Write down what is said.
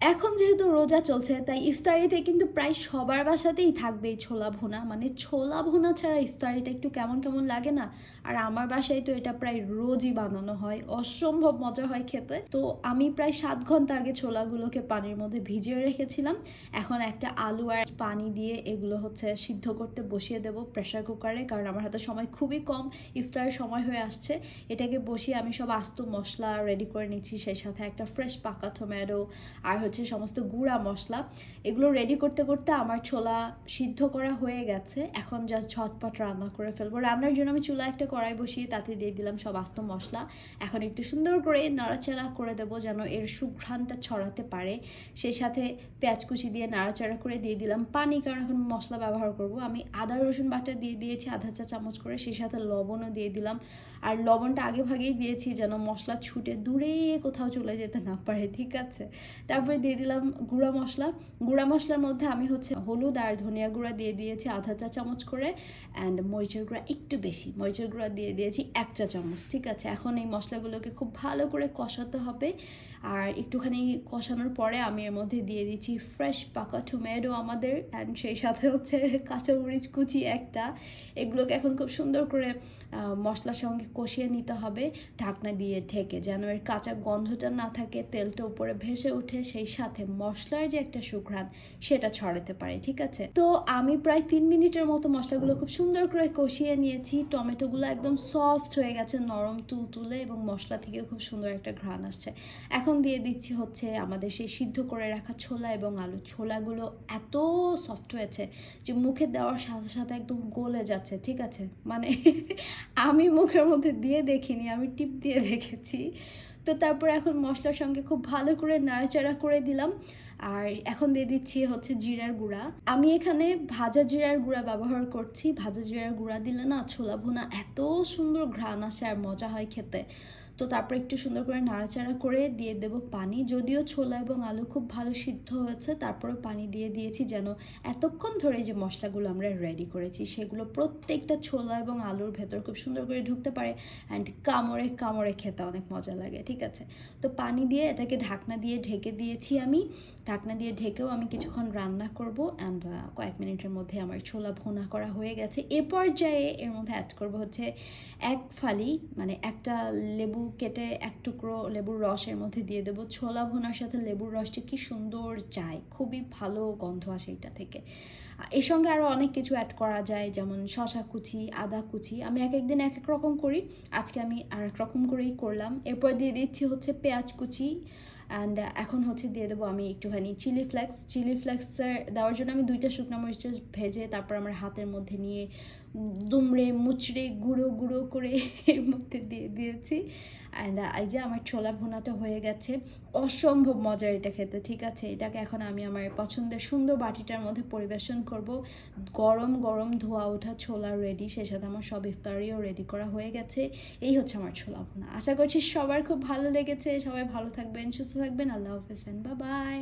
এখন যেহেতু রোজা চলছে, তাই ইফতারিতে কিন্তু প্রায় সবার বাসাতেই থাকবে ছোলা ভুনা। মানে ছোলা ভুনা ছাড়া ইফতারিটা একটু কেমন কেমন লাগে না? আর আমার বাসায় তো এটা প্রায় রোজই বানানো হয়। অসম্ভব মজা হয় খেতে। তো আমি প্রায় সাত ঘণ্টা আগে ছোলাগুলোকে পানির মধ্যে ভিজিয়ে রেখেছিলাম। এখন একটা আলু আর পানি দিয়ে এগুলো হচ্ছে সিদ্ধ করতে বসিয়ে দেব প্রেশার কুকারে, কারণ আমার হাতে সময় খুবই কম। ইফতারের সময় হয়ে আসছে। এটাকে বসিয়ে আমি সব আস্ত মশলা রেডি করে নিচ্ছি, সেই সাথে একটা ফ্রেশ পাকা টমেটো আর হচ্ছে সমস্ত গুঁড়া মশলা। এগুলো রেডি করতে করতে আমার ছোলা সিদ্ধ করা হয়ে গেছে। এখন জাস্ট ঝটপট রান্না করে ফেলব। রান্নার জন্য আমি চুলা একটা কড়াই বসিয়ে তাতে দিয়ে দিলাম সব আস্ত মশলা। এখন একটু সুন্দর করে নাড়াচাড়া করে দেবো যেন এর সুঘ্রাণটা ছড়াতে পারে। সেই সাথে পেঁয়াজ কুচি দিয়ে নাড়াচাড়া করে দিয়ে দিলাম পানি, কারণ এখন মশলা ব্যবহার করব। আমি আদা, রসুন বাটা দিয়ে দিয়েছি, আধা চা চামচ করে। সেই সাথে লবণও দিয়ে দিলাম। আর লবণটা আগে ভাগেই দিয়েছি যেন মশলা ছুটে দূরে কোথাও চলে যেতে না পারে, ঠিক আছে? তারপরে দিয়ে দিলাম গুঁড়া মশলা। গুঁড়া মশলার মধ্যে আমি হচ্ছে হলুদ আর ধনিয়া গুঁড়া দিয়ে দিয়েছি আধা চা চামচ করে অ্যান্ড মরিচের গুঁড়া একটু বেশি। মরিচের গুঁড়া দিয়ে দিয়েছি এক চা চামচ, ঠিক আছে? এখন এই মশলাগুলোকে খুব ভালো করে কষাতে হবে। আর একটুখানি কষানোর পরে আমি এর মধ্যে দিয়ে দিচ্ছি ফ্রেশ পাকা টমেটো আমাদের অ্যান্ড সেই সাথে হচ্ছে কাঁচামরিচ কুচি একটা। এগুলোকে এখন খুব সুন্দর করে মশলার সঙ্গে কষিয়ে নিতে হবে। ঢাকনা দিয়ে ঢেকে যেন এর কাঁচা গন্ধটা না থাকে, তেলটা উপরে ভেসে ওঠে, সেই সাথে মশলার যে একটা সুঘ্রাণ, সেটা ছড়াতে পারে, ঠিক আছে? তো আমি প্রায় তিন মিনিটের মতো মশলাগুলো খুব সুন্দর করে কষিয়ে নিয়েছি। টমেটোগুলো একদম সফট হয়ে গেছে, নরম তুলতুলে এবং মশলা থেকেও খুব সুন্দর একটা ঘ্রাণ আসছে। এখন দিয়ে দিচ্ছি হচ্ছে আমাদের সেই সিদ্ধ করে রাখা ছোলা এবং আলু। ছোলাগুলো এত সফট হয়েছে যে মুখে দেওয়ার সাথে সাথে একদম গলে যাচ্ছে, ঠিক আছে? মানে আমি মুখের মধ্যে দিয়ে দেখিনি, আমি টিপ দিয়ে দেখেছি। তো তারপর এখন মশলার সঙ্গে খুব ভালো করে নাড়াচাড়া করে দিলাম। আর এখন দিয়ে দিচ্ছি হচ্ছে জিরার গুঁড়া। আমি এখানে ভাজা জিরার গুঁড়া ব্যবহার করছি। ভাজা জিরার গুঁড়া দিলে না ছোলা ভুনা এত সুন্দর ঘ্রাণ আসে আর মজা হয় খেতে। তো তারপর একটু সুন্দর করে নাড়াচাড়া করে দিয়ে দেব পানি। যদিও ছোলা এবং আলু খুব ভালো সিদ্ধ হয়েছে তারপরে পানি দিয়ে দিয়েছি যেন এতক্ষণ ধরে যে মশলাগুলো আমরা রেডি করেছি, সেগুলো প্রত্যেকটা ছোলা এবং আলুর ভেতর খুব সুন্দর করে ঢুকতে পারে অ্যান্ড কামড়ে কামড়ে খেতে অনেক মজা লাগে, ঠিক আছে? তো পানি দিয়ে এটাকে ঢাকনা দিয়ে ঢেকে দিয়েছি আমি। ঢাকনা দিয়ে ঢেকেও আমি কিছুক্ষণ রান্না করব অ্যান্ড কয়েক মিনিটের মধ্যে আমার ছোলা ভোনা করা হয়ে গেছে। এ পর্যায়ে এর মধ্যে অ্যাড করব হচ্ছে এক ফালি মানে একটা লেবু কেটে এক টুকরো লেবুর রসের মধ্যে দিয়ে দেবো। ছোলা ভোনার সাথে লেবুর রসটা কি সুন্দর যায়, খুবই ভালো গন্ধ আসে এটা থেকে। এর সঙ্গে আরও অনেক কিছু অ্যাড করা যায়, যেমন শশা কুচি, আদা কুচি। আমি এক একদিন এক এক রকম করি। আজকে আমি আর এক রকম করেই করলাম। এরপর দিয়ে দিচ্ছি হচ্ছে পেঁয়াজ কুচি অ্যান্ড এখন হচ্ছে দিয়ে দেবো আমি একটুখানি চিলি ফ্লেক্স চিলি ফ্লেক্সের দেওয়ার জন্য আমি দুইটা শুকনো মরিচ ভেজে তারপর আমার হাতের মধ্যে নিয়ে দুমড়ে, মুচড়ে, গুঁড়ো গুঁড়ো করে এর মধ্যে দিয়ে দিয়েছি। অ্যান্ড এই যে আমার ছোলা ভুনাটা হয়ে গেছে, অসম্ভব মজার এটা খেতে, ঠিক আছে? এটাকে এখন আমি আমার পছন্দের সুন্দর বাটিটার মধ্যে পরিবেশন করব। গরম গরম ধোয়া ওঠা ছোলা রেডি সেই সাথে আমার সব ইফতারিও রেডি করা হয়ে গেছে। এই হচ্ছে আমার ছোলা ভুনা। আশা করছি সবার খুব ভালো লেগেছে। সবাই ভালো থাকবেন, সুস্থ থাকবেন। আল্লাহ হাফেজ বা বাই